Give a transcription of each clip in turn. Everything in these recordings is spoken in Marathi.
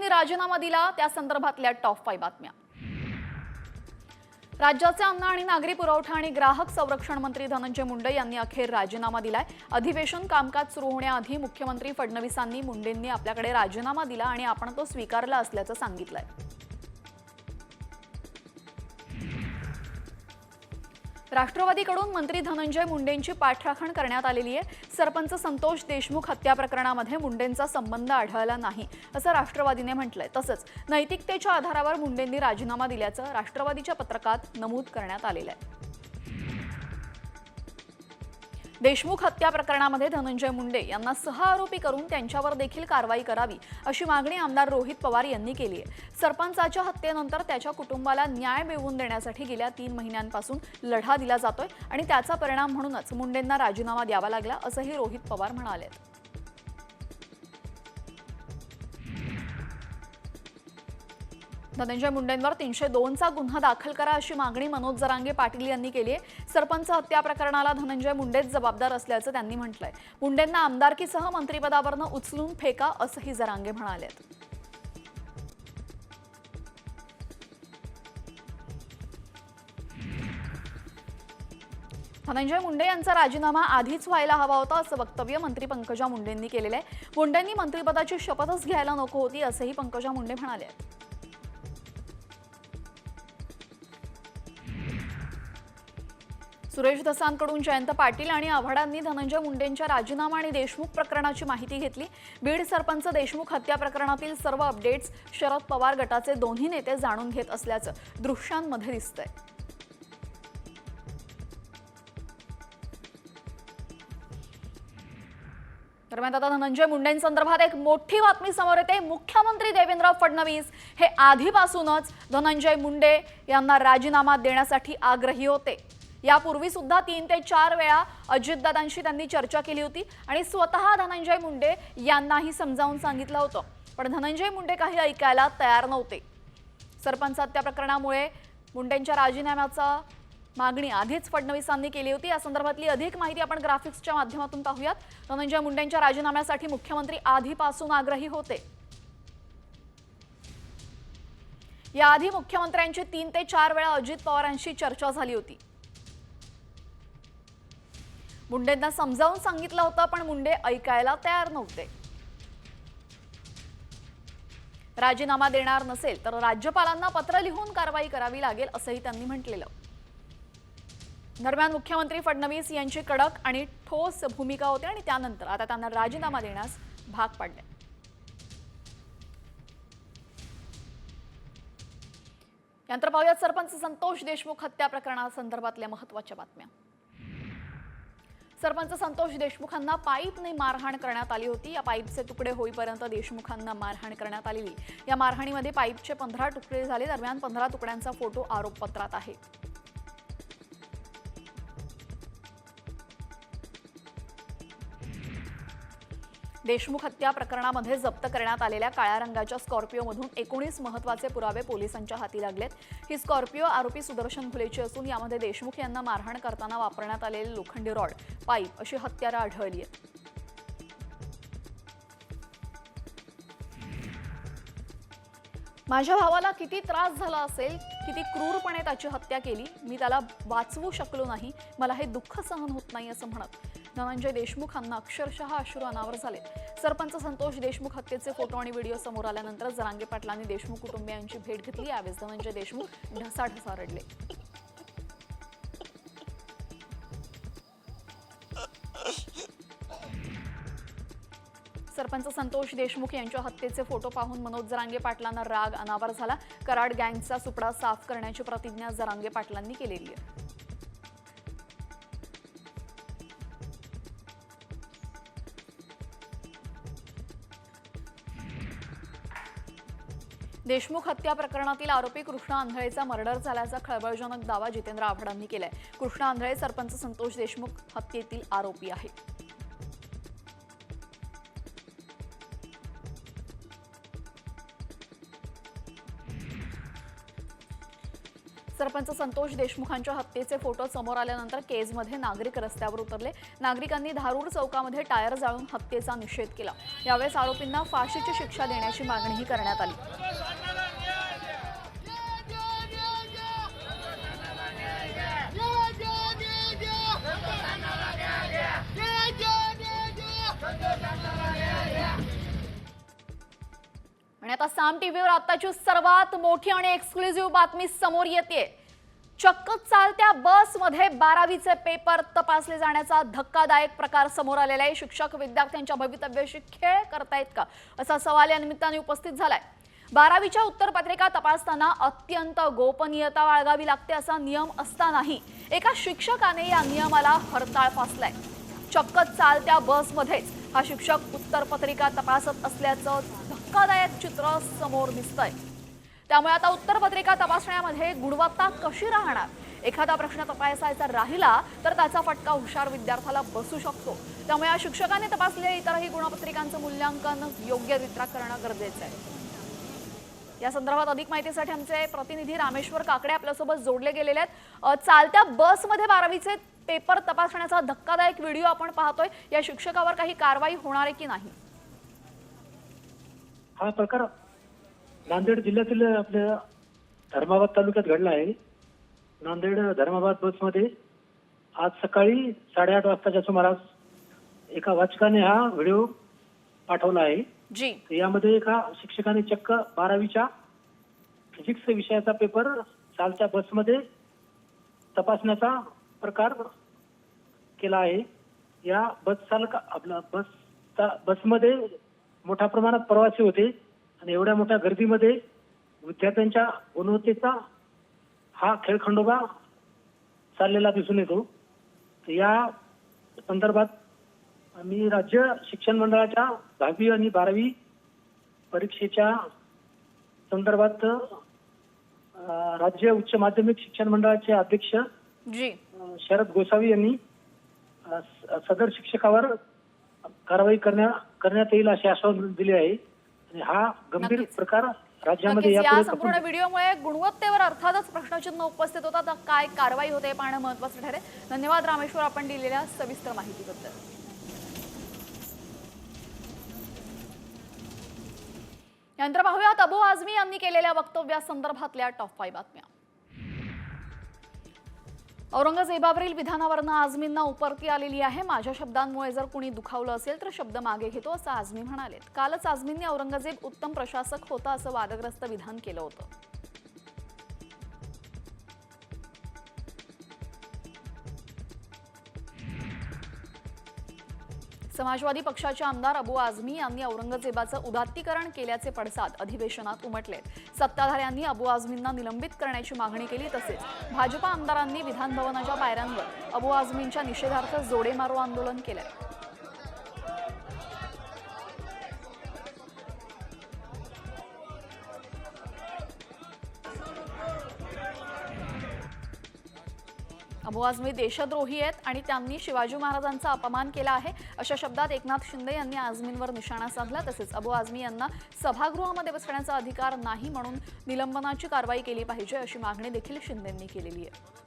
मुंडेंनी राजीनामा दिला त्या संदर्भातल्या टॉप फाईव्ह बातम्या. राज्याचे अन्न आणि नागरी पुरवठा आणि ग्राहक संरक्षण मंत्री धनंजय मुंडे यांनी अखेर राजीनामा दिलाय. अधिवेशन कामकाज सुरू होण्याआधी मुख्यमंत्री फडणवीसांनी मुंडेंनी आपल्याकडे राजीनामा दिला आणि आपण तो स्वीकारला असल्याचं सांगितलंय. राष्ट्रवादीकडून मंत्री धनंजय मुंडेंची पाठराखण करण्यात आलेली आहे. सरपंच संतोष देशमुख हत्या प्रकरणामध्ये मुंडेंचा संबंध आढळला नाही असं राष्ट्रवादीने म्हटलंय. तसंच नैतिकतेच्या आधारावर मुंडेंनी राजीनामा दिल्याचं राष्ट्रवादीच्या पत्रकात नमूद करण्यात आलेलं आहे. देशमुख हत्या प्रकरणामध्ये धनंजय मुंडे यांना सह आरोपी करून त्यांच्यावर देखील कारवाई करावी अशी मागणी आमदार रोहित पवार यांनी केली आहे. सरपंचाच्या हत्येनंतर त्याच्या कुटुंबाला न्याय मिळवून देण्यासाठी गेल्या तीन महिन्यांपासून लढा दिला जातोय आणि त्याचा परिणाम म्हणूनच मुंडेंना राजीनामा द्यावा लागला असंही रोहित पवार म्हणाले धनंजय मुंडेंवर तीनशे दोनचा गुन्हा दाखल करा अशी मागणी मनोज जरांगे पाटील यांनी केली आहे. सरपंच हत्या प्रकरणाला धनंजय मुंडेच जबाबदार असल्याचं त्यांनी म्हटलंय. मुंडेंना आमदारकीसह मंत्रिपदावरनं उचलून फेका असंही जरांगे म्हणाले धनंजय मुंडे यांचा राजीनामा आधीच व्हायला हवा होता असं वक्तव्य मंत्री पंकजा मुंडेंनी केलेलं आहे. मुंडेंनी मंत्रिपदाची शपथच घ्यायला नको होती असंही पंकजा मुंडे म्हणाले सुरेश दसांकडून जयंत पाटील आणि आव्हाडांनी धनंजय मुंडेंच्या राजीनामा आणि देशमुख प्रकरणाची माहिती घेतली. बीड सरपंच देशमुख हत्या प्रकरणातील सर्व अपडेट्स शरद पवार गटाचे दोन्ही नेते जाणून घेत असल्याचं दृश्यांमध्ये दिसतंय. दरम्यान आता धनंजय मुंडेंसंदर्भात एक मोठी बातमी समोर येते. मुख्यमंत्री देवेंद्र फडणवीस हे आधीपासूनच धनंजय मुंडे यांना राजीनामा देण्यासाठी आग्रही होते. यापूर्वी सुद्धा तीन ते चार वेळा अजितदादांशी त्यांनी चर्चा केली होती आणि स्वतः धनंजय मुंडे यांनाही समजावून सांगितलं होतं. पण धनंजय मुंडे काही ऐकायला तयार नव्हते. सरपंच हत्या प्रकरणामुळे मुंडेंच्या राजीनाम्याचा मागणी आधीच फडणवीसांनी केली होती. या संदर्भातली अधिक माहिती आपण ग्राफिक्सच्या माध्यमातून पाहूयात. धनंजय मुंडेंच्या राजीनाम्यासाठी मुख्यमंत्री आधीपासून आग्रही होते. याआधी मुख्यमंत्र्यांची तीन ते चार वेळा अजित पवारांशी चर्चा झाली होती. मुंडेंना समजावून सांगितलं होतं पण मुंडे ऐकायला तयार नव्हते. राजीनामा देणार नसेल तर राज्यपालांना पत्र लिहून कारवाई करावी लागेल असंही त्यांनी म्हटलेलं. दरम्यान मुख्यमंत्री फडणवीस यांची कडक आणि ठोस भूमिका होती आणि त्यानंतर आता त्यांना राजीनामा देण्यास भाग पाडले. यानंतर पाहूयात सरपंच संतोष देशमुख हत्या प्रकरणासंदर्भातल्या महत्त्वाच्या बातम्या. सरपंच संतोष. देशमुखांना पाईपने मारहाण करण्यात आली होती. या पाईपचे तुकडे होईपर्यंत देशमुखांना मारहाण करण्यात आलेली. या मारहाणीमध्ये पाईपचे पंधरा तुकडे झाले. दरम्यान पंधरा तुकड्यांचा फोटो आरोपपत्रात आहे. देशमुख हत्या प्रकरणामध्ये जप्त करण्यात आलेल्या काळ्या रंगाच्या स्कॉर्पिओमधून एकोणीस महत्त्वाचे पुरावे पोलिसांच्या हाती लागलेत. ही स्कॉर्पिओ आरोपी सुदर्शन फुलेची असून यामध्ये देशमुख यांना मारहाण करताना वापरण्यात आलेले लोखंडी रॉड पाईप अशी हत्यारं आढळली आहेत माझ्या भावाला किती त्रास झाला असेल किती क्रूरपणे त्याची हत्या केली मी त्याला वाचवू शकलो नाही मला हे दुःख सहन होत नाही असं म्हणत धनंजय देशमुखांना अक्षरशः अश्रू अनावर झाले. सरपंच संतोष देशमुख हत्येचे फोटो आणि व्हिडिओ समोर आल्यानंतर जरांगे पाटलांनी देशमुख कुटुंबियांची भेट घेतली. यावेळेस धनंजय देशमुख ढसाढसा रडले सरपंच संतोष देशमुख यांच्या हत्येचे फोटो पाहून मनोज जरांगे पाटलांना राग अनावर झाला. कराड गँगचा सुपडा साफ करण्याची प्रतिज्ञा जरांगे पाटलांनी केलेली आहे. देशमुख हत्या प्रकरणातील आरोपी कृष्णा आंधळेचा मर्डर झाल्याचा खळबळजनक दावा जितेंद्र आव्हाडांनी केलाय. कृष्णा आंधळे सरपंच संतोष देशमुख हत्येतील आरोपी आहे सरपंच संतोष देशमुखांच्या हत्येचे फोटो समोर आल्यानंतर केजमध्ये नागरिक रस्त्यावर उतरले. नागरिकांनी धारूर चौकामध्ये टायर जाळून हत्येचा निषेध केला. यावेळेस आरोपींना फाशीची शिक्षा देण्याची मागणीही करण्यात आली. आता साम टीव्हीवर आताची सर्वात मोठी आणि एक्सक्लुझिव्ह बातमी समोर येते चक्क चालत्या बसमध्ये बारावीचे पेपर तपासले जाण्याचा धक्कादायक प्रकार समोर आलेला आहे. शिक्षक विद्यार्थ्यांच्या भवितव्याशी खेळ करतायत का? असा सवाल या निमित्ताने उपस्थित झालाय. बारावीच्या उत्तरपत्रिका तपासताना अत्यंत गोपनीयता बाळगावी लागते असा नियम असतानाही एका शिक्षकाने या नियमाला हरताळ फासलाय. चक्क चालत्या बसमध्येच हा शिक्षक उत्तरपत्रिका तपासत असल्याचं धक्कादायक चित्र समोर दिसतंय. त्यामुळे आता उत्तरपत्रिका तपासण्यामध्ये गुणवत्ता कशी राहणार? एखादा प्रश्न तपासायचा राहिला तर त्याचा फटका हुशार विद्यार्थ्याला बसू शकतो. त्यामुळे या शिक्षकाने तपासलेल्या इतरही गुणपत्रिकांचं मूल्यांकन योग्यरित्या करणं गरजेचं आहे. या संदर्भात अधिक माहितीसाठी आमचे प्रतिनिधी रामेश्वर काकडे आपल्यासोबत जोडले गेलेले आहेत. चालत्या बसमध्ये बारावीचे पेपर तपासण्याचा धक्कादायक व्हिडिओ आपण पाहतोय. या शिक्षकावर काही कारवाई होणार आहे की नाही? हा प्रकार नांदेड जिल्ह्यातील आपल्या धर्माबाद तालुक्यात घडला आहे. नांदेड धर्माबाद बसमध्ये आज सकाळी साडेआठ वाजताच्या सुमारास एका वाचकाने हा व्हिडिओ पाठवला आहे. जी. यामध्ये एका शिक्षकाने चक्क बारावीच्या फिजिक्स विषयाचा पेपर चालत्या बसमध्ये तपासण्याचा प्रकार केला आहे. या बस चालक आपला बस बसमध्ये मोठ्या प्रमाणात प्रवासी होते आणि एवढ्या मोठ्या गर्दीमध्ये विद्यार्थ्यांच्या गुणवत्तेचा हा खेळखंडोबा चाललेला दिसून येतो. या संदर्भात आम्ही राज्य शिक्षण मंडळाच्या दहावी आणि बारावी परीक्षेच्या संदर्भात राज्य उच्च माध्यमिक शिक्षण मंडळाचे अध्यक्ष शरद गोसावी यांनी सदर शिक्षकावर कारवाई करण्या करण्यात येईल असे आश्वासन दिले आहे. आणि हा गंभीर. प्रकार राज्यामध्ये या संपूर्ण व्हिडिओमुळे गुणवत्तेवर अर्थातच प्रश्नचिन्ह उपस्थित होतात. काय कारवाई होते पाहणं महत्वाचं ठरेल. धन्यवाद रामेश्वर. आपण दिलेल्या सविस्तर माहितीबद्दल. यानंतर पाहूयात. अबू आझमी यांनी केलेल्या वक्तव्यासंदर्भातल्या टॉप फाईव्ह बातम्या. औरंगजेबावरील विधानावरनं आझमींना उपरती आलेली आहे. माझ्या शब्दांमुळे जर कुणी दुखावलं असेल तर शब्द मागे घेतो असं आझमी म्हणालेत. कालच आझमींनी औरंगजेब उत्तम प्रशासक होता असं वादग्रस्त विधान केलं होतं. समाजवादी पक्षाचे आमदार अबू आझमी यांनी औरंगजेबाचं उदात्तीकरण केल्याचे पडसाद अधिवेशनात उमटले. सत्ताधाऱ्यांनी अबू आझमींना निलंबित करण्याची मागणी केली तसेच भाजपा आमदारांनी विधानभवनाच्या पायऱ्यांवर अबू आझमींच्या निषेधार्थ जोडे मारो आंदोलन केलं. हो, अबू आझमी देशद्रोही आहेत आणि त्यांनी शिवाजी महाराजांचा अपमान केला आहे. अशा शब्दात एकनाथ शिंदे यांनी आझमींवर निशाणा साधला. तसेच अबू आझमी यांना सभागृहामध्ये बसण्याचा अधिकार नाही म्हणून निलंबनाची कारवाई केली पाहिजे अशी मागणी देखील शिंदेंनी केलेली आहे.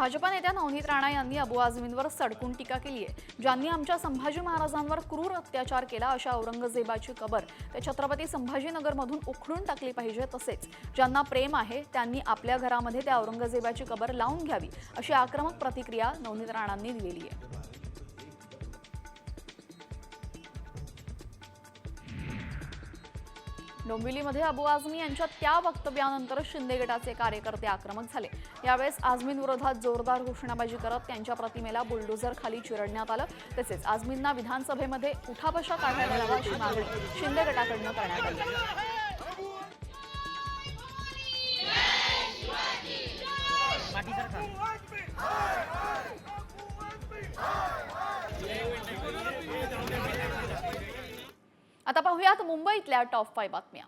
भाजपा नेत्या नवनीत राणा यांनी अबू आझमींवर सडकून टीका केली आहे ज्यांनी आमच्या संभाजी महाराजांवर क्रूर अत्याचार केला अशा औरंगजेबाची कबर ते छत्रपती संभाजीनगरमधून उखडून टाकली पाहिजे तसेच ज्यांना प्रेम आहे त्यांनी आपल्या घरामध्ये त्या औरंगजेबाची कबर लावून घ्यावी अशी आक्रमक प्रतिक्रिया नवनीत राणांनी दिलेली आहे. डोंबिवलीमध्ये अबू आझमी यांच्या त्या वक्तव्यानंतर शिंदे गटाचे कार्यकर्ते आक्रमक झाले. यावेळेस आझमींविरोधात जोरदार घोषणाबाजी करत त्यांच्या प्रतिमेला बुलडोझर खाली चिरडण्यात आलं. तसेच आझमींना विधानसभेमध्ये उठाबशा काढण्यात यावा अशी मागणी शिंदे गटाकडनं करण्यात आली. आता पाहूयात मुंबईतल्या टॉप फाय बातम्या.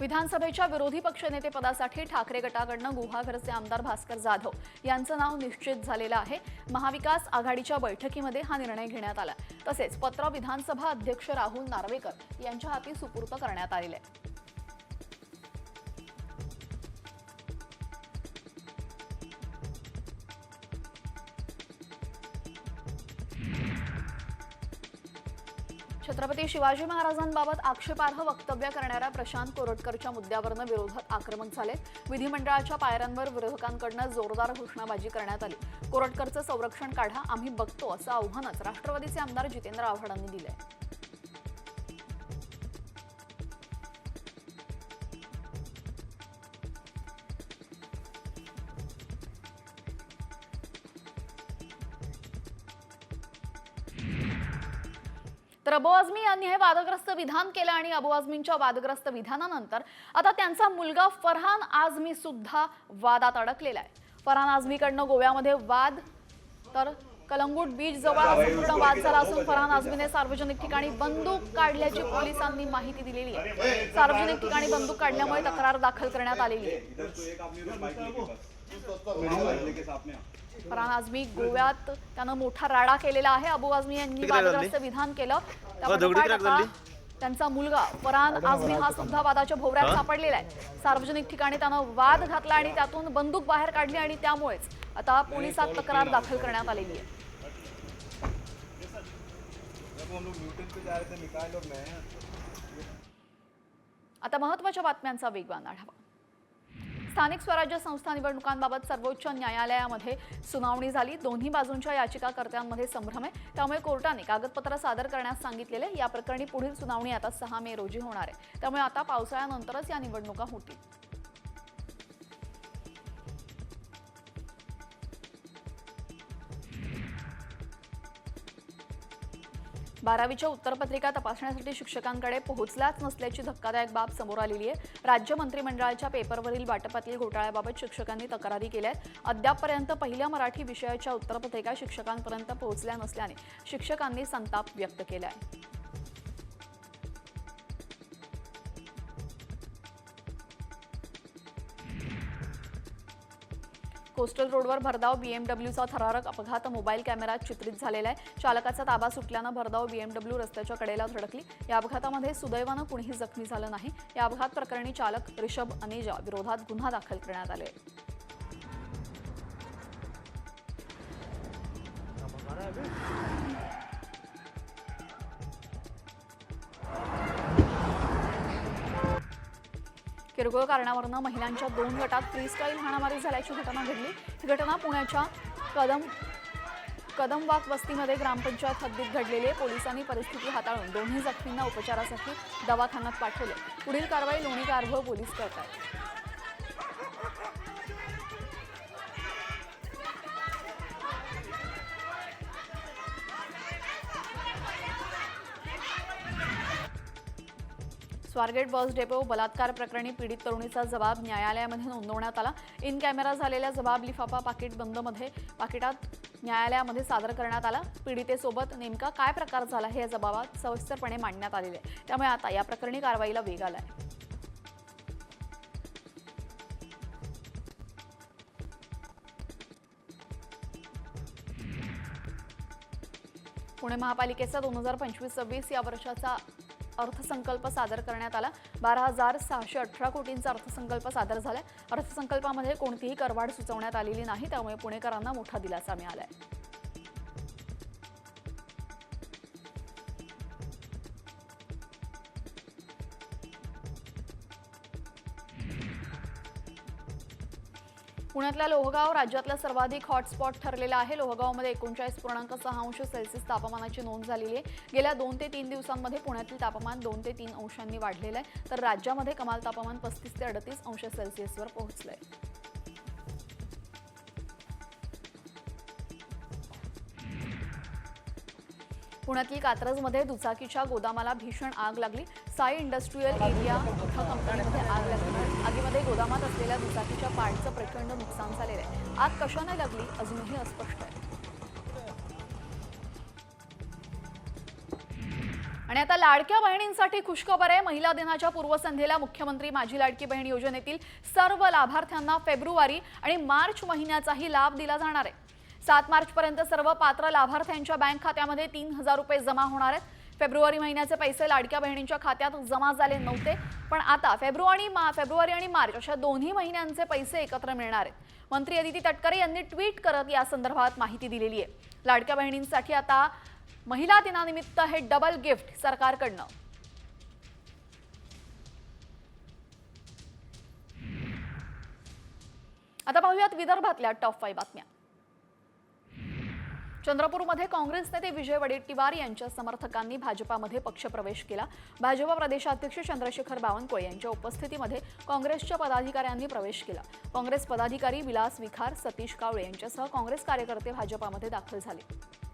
विधानसभेच्या विरोधी पक्षनेतेपदासाठी ठाकरे गटाकडनं गुहागरचे आमदार भास्कर जाधव यांचं नाव निश्चित झालेलं आहे. महाविकास आघाडीच्या बैठकीमध्ये हा निर्णय घेण्यात आला. तसेच पत्र विधानसभा अध्यक्ष राहुल नार्वेकर यांच्या हाती सुपूर्त करण्यात आलेले आहे. शिवाजी महाराजांबाबत आक्षेपार्ह वक्तव्य करणाऱ्या प्रशांत कोरटकरच्या मुद्द्यावरनं विरोधात आक्रमक झाले. विधिमंडळाच्या पायऱ्यांवर विरोधकांकडनं जोरदार घोषणाबाजी करण्यात आली. कोरटकरचं संरक्षण काढा आम्ही बघतो असं आव्हानच राष्ट्रवादीचे आमदार जितेंद्र आव्हाडांनी दिलंय. तर अबू आझमी यांनी हे वादग्रस्त विधान केलं आणि अबू आझमींच्या वादग्रस्त विधानानंतर आता त्यांचा मुलगा फरहान आझमी सुद्धा वादात अडकलेला आहे. फरहान आझमीकडनं गोव्यामध्ये वाद तर कलंगूट बीच जवळ संपूर्ण वाद झाला असून फरहान आझमीने सार्वजनिक ठिकाणी बंदूक काढल्याची पोलिसांनी माहिती दिलेली आहे. सार्वजनिक ठिकाणी बंदूक काढल्यामुळे तक्रार दाखल करण्यात आलेली आहे. फरहान आझमी गोव्यात त्यानं मोठा राडा केलेला आहे. अबू आझमी यांनी वादग्रस्त विधान केलं. आता त्यांचा मुलगा फरहान आझमी हा सुद्धा वादाच्या भोवऱ्यात सापडलेला आहे. सार्वजनिक ठिकाणी त्यानं वाद घातला आणि त्यातून बंदूक बाहेर काढली आणि त्यामुळेच आता पोलिसात तक्रार दाखल करण्यात आलेली आहे. आता महत्त्वाच्या बातम्यांचा वेगवान आढावा स्थानिक स्वराज्य संस्था निवडणुकांबाबत सर्वोच्च न्यायालयामध्ये सुनावणी झाली. दोन्ही बाजूंच्या याचिकाकर्त्यांमध्ये संभ्रम आहे. त्यामुळे कोर्टाने कागदपत्र सादर करण्यास सांगितलेले. या प्रकरणी पुढील सुनावणी आता सहा मे रोजी होणार आहे. त्यामुळे आता पावसाळ्यानंतरच या निवडणुका होतील. बारावीच्या उत्तरपत्रिका तपासण्यासाठी शिक्षकांकडे पोहोचल्याच नसल्याची धक्कादायक बाब समोर आलेली आहे. राज्य मंत्रिमंडळाच्या पेपरवरील वाटपातील घोटाळ्याबाबत शिक्षकांनी तक्रारी केल्या आहेत. अद्यापपर्यंत पहिल्या मराठी विषयाच्या उत्तरपत्रिका शिक्षकांपर्यंत पोहोचल्या नसल्याने शिक्षकांनी संताप व्यक्त केला आहे. कोस्टल रोडवर भरधाव बीएमडब्ल्यूचा थरारक अपघात. मोबाईल कॅमेऱ्यात चित्रित झालेला आहे. चालकाचा ताबा सुटल्यानं भरधाव बीएमडब्ल्यू रस्त्याच्या कडेला धडकली. या अपघातामध्ये सुदैवानं कुणीही जखमी झालं नाही. या अपघात प्रकरणी चालक रिषभ अनेजा विरोधात गुन्हा दाखल करण्यात आले. किरकोळ कारणावरनं महिलांच्या दोन गटात फ्रीस्टाईल हाणामारी झाल्याची घटना घडली. ही घटना पुण्याच्या कदम कदमवाक वस्तीमध्ये ग्रामपंचायत हद्दीत घडलेली आहे. पोलिसांनी परिस्थिती हाताळून दोन्ही जखमींना उपचारासाठी दवाखान्यात पाठवले. पुढील कारवाई लोणी कारभव पोलीस करत आहेत स्वारगेट बस डेपो बलात्कार प्रकरणी पीडित तरुणीचा जबाब न्यायालयामध्ये नोंदवण्यात आला. इन कॅमेरा झालेल्या जबाब लिफाफा पाकिट बंदमध्ये पाकिटात न्यायालयामध्ये सादर करण्यात आला. पीडितेसोबत नेमका काय प्रकार झाला हे या जबाबात सविस्तरपणे मांडण्यात आलेले आहे. त्यामुळे आता या प्रकरणी कारवाईला वेग आला आहे पुणे महापालिकेचा दोन हजार पंचवीस सव्वीस या वर्षाचा अर्थसंकल्प सादर करण्यात आला. बारा हजार सहाशे अठरा कोटींचा अर्थसंकल्प सादर झाला अर्थसंकल्पामध्ये कोणतीही करवाढ सुचवण्यात आलेली नाही त्यामुळे पुणेकरांना मोठा दिलासा मिळाला आहे पुण्यातल्या लोहगाव राज्यातला सर्वाधिक हॉटस्पॉट ठरलेला आहे. लोहगावमध्ये एकोणचाळीस पूर्णांक सहा अंश सेल्सिअस तापमानाची नोंद झालेली आहे. गेल्या दोन ते तीन दिवसांमध्ये पुण्यातील तापमान दोन ते तीन अंशांनी वाढलेलं आहे. तर राज्यामध्ये कमाल तापमान पस्तीस ते अडतीस अंश सेल्सिअसवर पोहोचलंय. पुण्यातील कात्रजमध्ये दुचाकीच्या गोदामाला भीषण आग लागली. साई इंडस्ट्रीयल एरिया कंपनीमध्ये आग लागली आगीमध्ये गोदामात असलेल्या दुचाकीच्या पार्टचं प्रचंड नुकसान झालेलं आहे. आग कशाने लागली अजूनही अस्पष्ट आहे. आणि आता लाडक्या बहिणींसाठी खुशखबर आहे. महिला दिनाच्या पूर्वसंध्येला मुख्यमंत्री माझी लाडकी बहीण योजनेतील सर्व लाभार्थ्यांना फेब्रुवारी आणि मार्च महिन्याचाही लाभ दिला जाणार आहे. सात मार्चपर्यंत सर्व पात्र लाभार्थ्यांच्या बँक खात्यामध्ये तीन हजार रुपये जमा होणार आहेत. फेब्रुवारी महिन्याचे पैसे लाडक्या बहिणींच्या खात्यात जमा झाले नव्हते. पण आता फेब्रुवारी मा फेब्रुवारी आणि मार्च अशा दोन्ही महिन्यांचे पैसे एकत्र मिळणार आहेत. मंत्री अदिती तटकरे यांनी ट्विट करत या संदर्भात माहिती दिलेली आहे. लाडक्या बहिणींसाठी आता महिला दिनानिमित्त हे डबल गिफ्ट सरकारकडनं. आता पाहूयात विदर्भातल्या टॉप फाईव्ह बातम्या. चंद्रपूरमध्ये काँग्रेस नेते विजय वडेट्टीवार यांच्या समर्थकांनी भाजपामध्ये पक्षप्रवेश केला. भाजप प्रदेशाध्यक्ष चंद्रशेखर बावनकुळे यांच्या उपस्थितीमध्ये काँग्रेसच्या पदाधिकाऱ्यांनी प्रवेश केला. काँग्रेस पदाधिकारी विलास विखार सतीश कावळे यांच्यासह काँग्रेस कार्यकर्ते भाजपामध्ये दाखल झाले.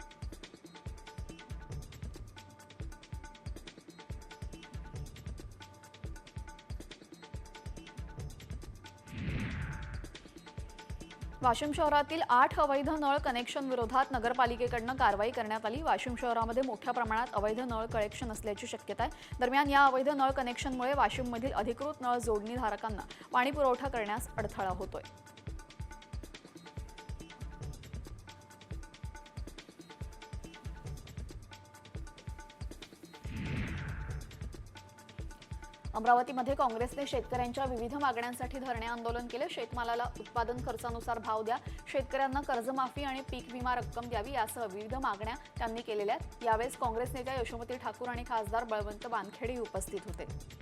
वाशिम शहरातील आठ अवैध नळ कनेक्शन विरोधात नगरपालिकेकडनं कारवाई करण्यात आली. वाशिम शहरामध्ये मोठ्या प्रमाणात अवैध नळ कनेक्शन असल्याची शक्यता आहे. दरम्यान या अवैध नळ कनेक्शनमुळे वाशिममधील अधिकृत नळ जोडणीधारकांना पाणी पुरवठा करण्यास अडथळा होतोय. अमरावतीमध्ये काँग्रेसने शेतकऱ्यांच्या विविध मागण्यांसाठी धरणे आंदोलन केले. शेतमालाला उत्पादन खर्चानुसार भाव द्या. शेतकऱ्यांना कर्जमाफी आणि पीक विमा रक्कम द्यावी यासह विविध मागण्या त्यांनी केलेल्या आहेत. यावेळेस काँग्रेस नेत्या यशोमती ठाकूर आणि खासदार बळवंत वानखेडे उपस्थित होते.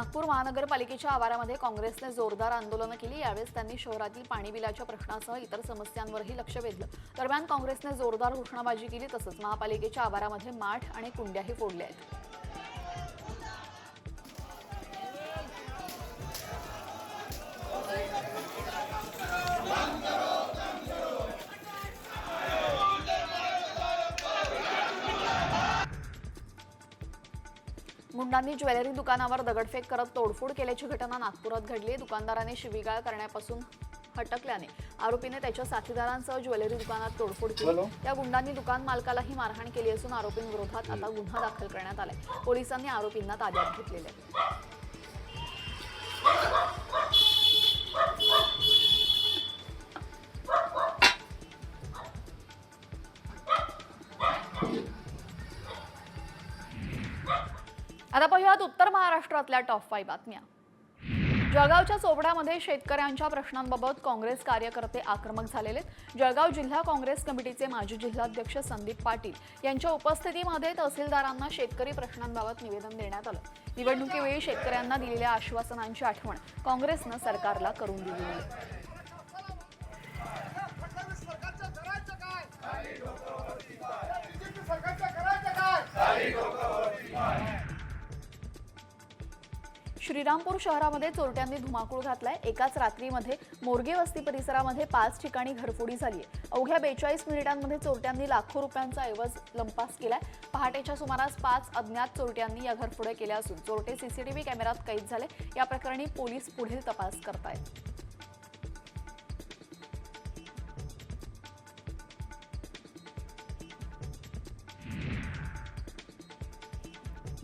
नागपूर महानगरपालिकेच्या आवारामध्ये काँग्रेसने जोरदार आंदोलनं केली. यावेळेस त्यांनी शहरातील पाणी बिलाच्या प्रश्नासह इतर समस्यांवरही लक्ष वेधलं. दरम्यान काँग्रेसने जोरदार घोषणाबाजी केली तसंच महापालिकेच्या आवारामध्ये माठ आणि कुंड्याही फोडल्या आहेत. मुंडांनी ज्वेलरी दुकानावर दगडफेक करत तोडफोड केल्याची घटना नागपुरात घडली. दुकानदाराने शिवीगाळ करण्यापासून हटकल्याने आरोपीने त्याच्या साथीदारांसह ज्वेलरी दुकानात तोडफोड केली. त्या गुंडांनी दुकान मालकालाही मारहाण केली असून आरोपींविरोधात आता गुन्हा दाखल करण्यात आलाय. पोलिसांनी आरोपींना ताब्यात घेतलेले महाराष्ट्रातल्या टॉप फाय बातम्या. जळगावच्या चोपड्यामध्ये शेतकऱ्यांच्या प्रश्नांबाबत काँग्रेस कार्यकर्ते आक्रमक झालेले जळगाव जिल्हा काँग्रेस कमिटीचे माजी जिल्हाध्यक्ष संदीप पाटील यांच्या उपस्थितीमध्ये तहसीलदारांना शेतकरी प्रश्नांबाबत निवेदन देण्यात आलं. निवडणुकीवेळी शेतकऱ्यांना दिलेल्या आश्वासनांची आठवण काँग्रेसनं सरकारला करून दिली. श्रीरामपूर शहरामध्ये चोरट्यांनी धुमाकूळ घातलाय. एकाच रात्रीमध्ये मोरगे वस्ती परिसरामध्ये पाच ठिकाणी घरफोडी झाली आहे अवघ्या बेचाळीस मिनिटांमध्ये चोरट्यांनी लाखो रुपयांचा ऐवज लंपास केलाय. पहाटेच्या सुमारास पाच अज्ञात चोरट्यांनी या घरफोड्या केल्या असून चोरटे सीसीटीव्ही कॅमेऱ्यात कैद झाले. या प्रकरणी पोलीस पुढील तपास करतायत.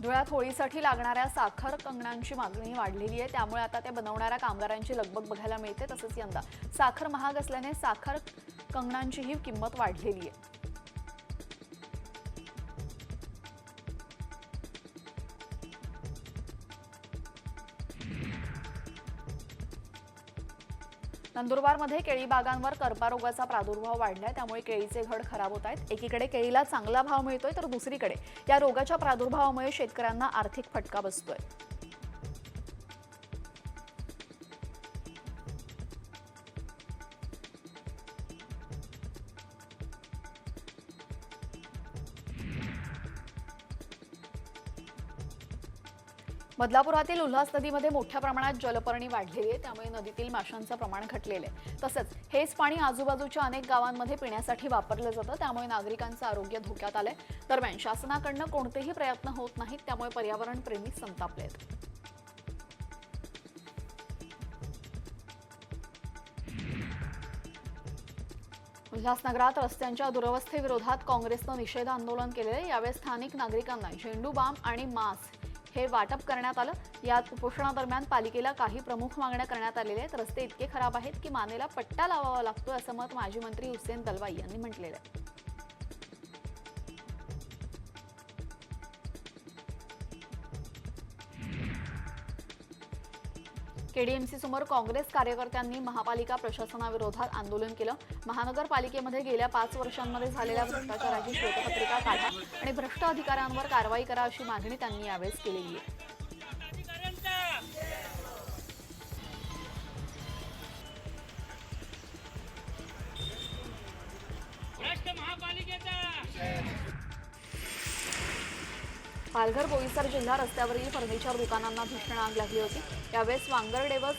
धुळ्यात होळीसाठी लागणाऱ्या साखर कंगणांची मागणी वाढलेली आहे. त्यामुळे आता ते बनवणाऱ्या कामगारांची लगबग बघायला मिळते. तसंच यंदा साखर महाग असल्याने साखर कंगणांचीही किंमत वाढलेली आहे. नंदुरबारमध्ये केळी बागांवर कर्पारोगाचा प्रादुर्भाव वाढलाय त्यामुळे केळीचे घड खराब होत आहेत. एकीकडे केळीला चांगला भाव मिळतोय तर दुसरीकडे या रोगाच्या प्रादुर्भावामुळे शेतकऱ्यांना आर्थिक फटका बसतोय. बदलापुरातील उल्हास नदीमध्ये मोठ्या प्रमाणात जलपर्णी वाढलेली आहे. त्यामुळे नदीतील माशांचं प्रमाण घटलेलं आहे. तसंच हेच पाणी आजूबाजूच्या अनेक गावांमध्ये पिण्यासाठी वापरलं जातं. त्यामुळे नागरिकांचं आरोग्य धोक्यात आलंय. दरम्यान शासनाकडनं कोणतेही प्रयत्न होत नाहीत. त्यामुळे पर्यावरणप्रेमी संतापले आहेत. उल्हासनगरात रस्त्यांच्या दुरवस्थेविरोधात काँग्रेसनं निषेध आंदोलन केलेलं यावेळी स्थानिक नागरिकांना झेंडू बाम आणि मास्क हे वाटप करण्यात आलं. यात उपोषणादरम्यान पालिकेला काही प्रमुख मागण्या करण्यात आलेल्या आहेत. रस्ते इतके खराब आहेत की मानेला पट्टा लावावा लागतो असं मत माजी मंत्री हुसेन दलवाई यांनी म्हटलेलं आहे. केडीएमसी समोर काँग्रेस कार्यकर्त्यांनी महापालिका प्रशासनाविरोधात आंदोलन केलं. महानगरपालिकेमध्ये गेल्या पाच वर्षांमध्ये झालेल्या भ्रष्टाचाराची श्वेतपत्रिका काढा आणि भ्रष्ट अधिकाऱ्यांवर कारवाई करा अशी मागणी त्यांनी यावेळेस केलेली आहे. पालघर जिल्हा रस्त्यावरील फर्निचर दुकानांना भीषण आग लागली होती. यावेळेस वांगरडेवस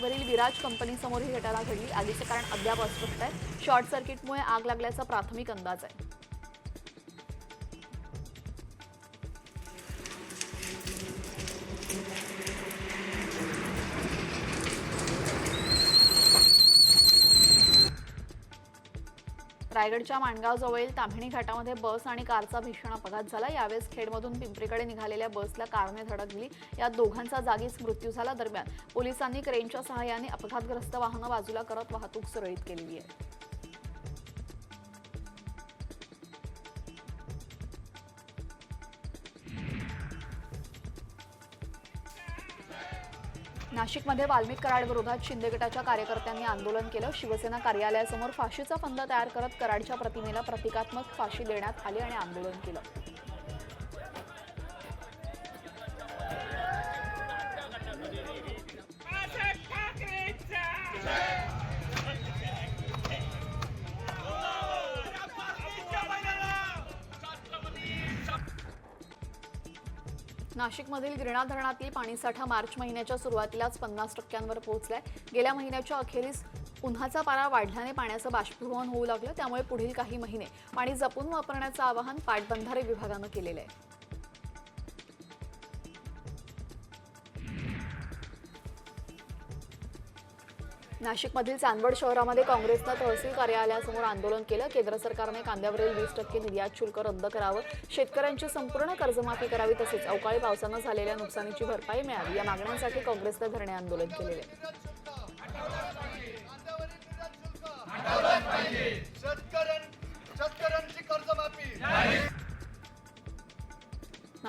वरील विराज कंपनीसमोर ही घटना घडली. आगीचे कारण अद्याप अस्पष्ट आहे. शॉर्ट सर्किटमुळे आग लागल्याचा प्राथमिक अंदाज आहे. रायगडच्या माणगावजवळील ताम्हिणी घाटामध्ये बस आणि कारचा भीषण अपघात झाला. यावेळेस खेडमधून पिंपरीकडे निघालेल्या बसला कारने धडक दिली. यात दोघांचा जागीच मृत्यू झाला. दरम्यान पोलिसांनी क्रेनच्या सहाय्याने अपघातग्रस्त वाहनं बाजूला करत वाहतूक सुरळीत केलेली आहे. नाशिकमध्ये वाल्मिक कराड विरोधात शिंदे गटाच्या कार्यकर्त्यांनी आंदोलन केलं. शिवसेना कार्यालयासमोर फाशीचा फंद तयार करत कराडच्या प्रतिमेला प्रतिकात्मक फाशी देण्यात आली आणि आंदोलन केलं. नाशिकमधील गिरणा धरणातील पाणीसाठा मार्च महिन्याच्या सुरुवातीलाच पन्नास टक्क्यांवर पोहोचलाय. गेल्या महिन्याच्या अखेरीस उन्हाचा पारा वाढल्याने पाण्याचं बाष्पीभवन होऊ लागलं त्यामुळे पुढील काही महिने पाणी जपून वापरण्याचं आवाहन पाटबंधारे विभागानं केलेलं आहे. नाशिकमधील चांदवड शहरामध्ये काँग्रेसनं तहसील कार्यालयासमोर आंदोलन केलं. केंद्र सरकारने कांद्यावरील वीस टक्के निर्यात शुल्क रद्द करावं. शेतकऱ्यांची संपूर्ण कर्जमाफी करावी तसेच अवकाळी पावसानं झालेल्या नुकसानीची भरपाई मिळावी. या मागण्यांसाठी काँग्रेसनं धरणे आंदोलन केलेले. आहे.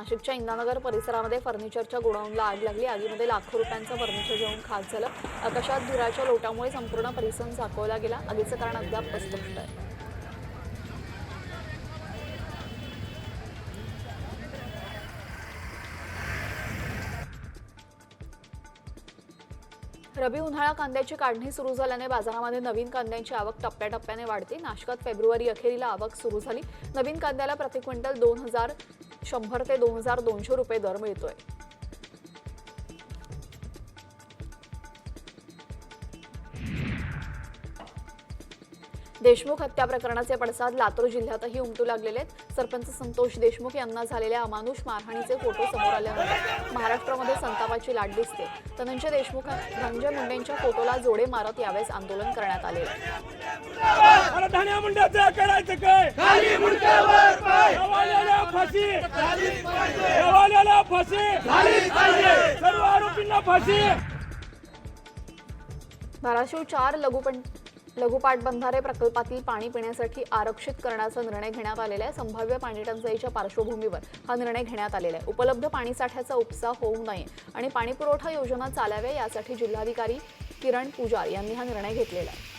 नाशिकच्या इंदानगर परिसरामध्ये फर्निचरच्या गोडाऊनला आग लागली. आगीमध्ये लाखो रुपयांचं फर्निचर जेवून खाक झालं. आकाशात धुराच्या लोटामुळे संपूर्ण परिसर झाकवला गेला. आगीचं कारण अद्याप अस्पष्ट आहे रबी उन्हाळा कांद्याची काढणी सुरू झाल्याने बाजारामध्ये नवीन कांद्यांची आवक टप्प्याटप्प्याने वाढते. नाशकात फेब्रुवारी अखेरीला आवक सुरू झाली. नवीन कांद्याला प्रति क्विंटल दोन हजार शंभर ते दोन हजार दोनशे रुपये दर मिळतोय. देशमुख हत्या प्रकरणाचे पडसाद लातूर जिल्ह्यातही उमटू लागलेले आहेत. सरपंच संतोष देशमुख यांना झालेल्या अमानुष मारहाणीचे फोटो समोर आल्यानंतर महाराष्ट्रामध्ये संतापाची लाट दिसते. धनंजय देशमुख धनंजय मुंडेंच्या फोटोला जोडे मारत यावेळेस आंदोलन करण्यात आले. धाराशिव चार लघुपण लघुपाट बंधारे प्रकल्पातील पाणी पिण्यासाठी आरक्षित करण्याचा निर्णय घेण्यात आलेला आहे. संभाव्य पाणी टंचाईच्या पार्श्वभूमीवर हा निर्णय घेण्यात आलेला आहे. उपलब्ध पाणीसाठ्याचा उपसा होऊ नये आणि पाणीपुरवठा योजना चालाव्या यासाठी जिल्हाधिकारी किरण पुजार यांनी हा निर्णय घेतलेला आहे.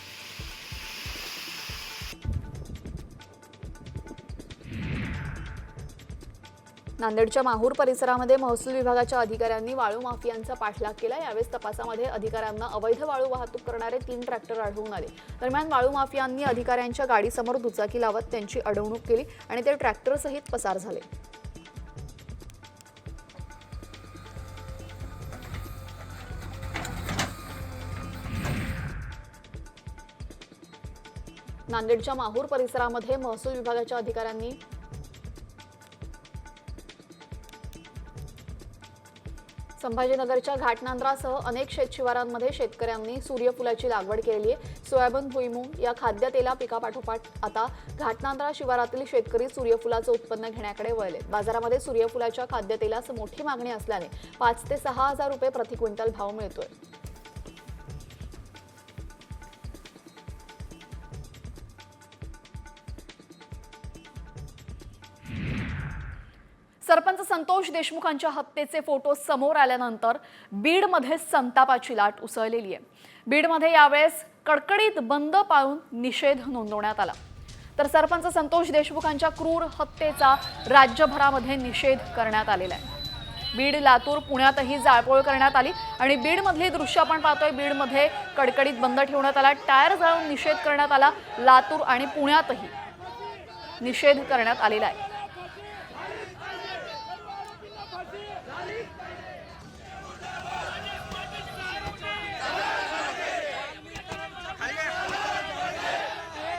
नांदेडच्या माहूर परिसरामध्ये महसूल विभागाच्या अधिकाऱ्यांनी वाळू माफियांचा पाठलाग केला. यावेळेस तपासामध्ये अधिकाऱ्यांना अवैध वाळू वाहतूक करणारे तीन ट्रॅक्टर आढळून आले. दरम्यान वाळू माफियांनी अधिकाऱ्यांच्या गाडीसमोर दुचाकी लावत त्यांची अडवणूक केली आणि ते ट्रॅक्टरसहित पसार झाले. नांदेडच्या माहूर परिसरामध्ये महसूल विभागाच्या अधिकाऱ्यांनी संभाजीनगरच्या घाटनांद्रासह अनेक शेतशिवारांमध्ये शेतकऱ्यांनी सूर्यफुलाची लागवड केलेली आहे. सोयाबीन भुईमूग या खाद्यतेला पिकापाठोपाठ आता घाटनांद्रा शिवारातील शेतकरी सूर्यफुलाचं उत्पन्न घेण्याकडे वळले बाजारामध्ये सूर्यफुलाच्या खाद्यतेलास मोठी मागणी असल्याने पाच ते सहा हजार रुपये प्रति क्विंटल भाव मिळतोय. सरपंच संतोष देशमुखांच्या हत्येचे फोटो समोर आल्यानंतर बीडमध्ये संतापाची लाट उसळलेली आहे. बीडमध्ये यावेळेस कडकडीत बंद पाळून निषेध नोंदवण्यात आला. तर सरपंच संतोष देशमुखांच्या क्रूर हत्येचा राज्यभरामध्ये निषेध करण्यात आलेला आहे. बीड लातूर पुण्यातही जाळपोळ करण्यात आली आणि बीडमधली दृश्य आपण पाहतोय. बीडमध्ये कडकडीत बंद ठेवण्यात आला. टायर जाळून निषेध करण्यात आला. लातूर आणि पुण्यातही निषेध करण्यात आलेला आहे.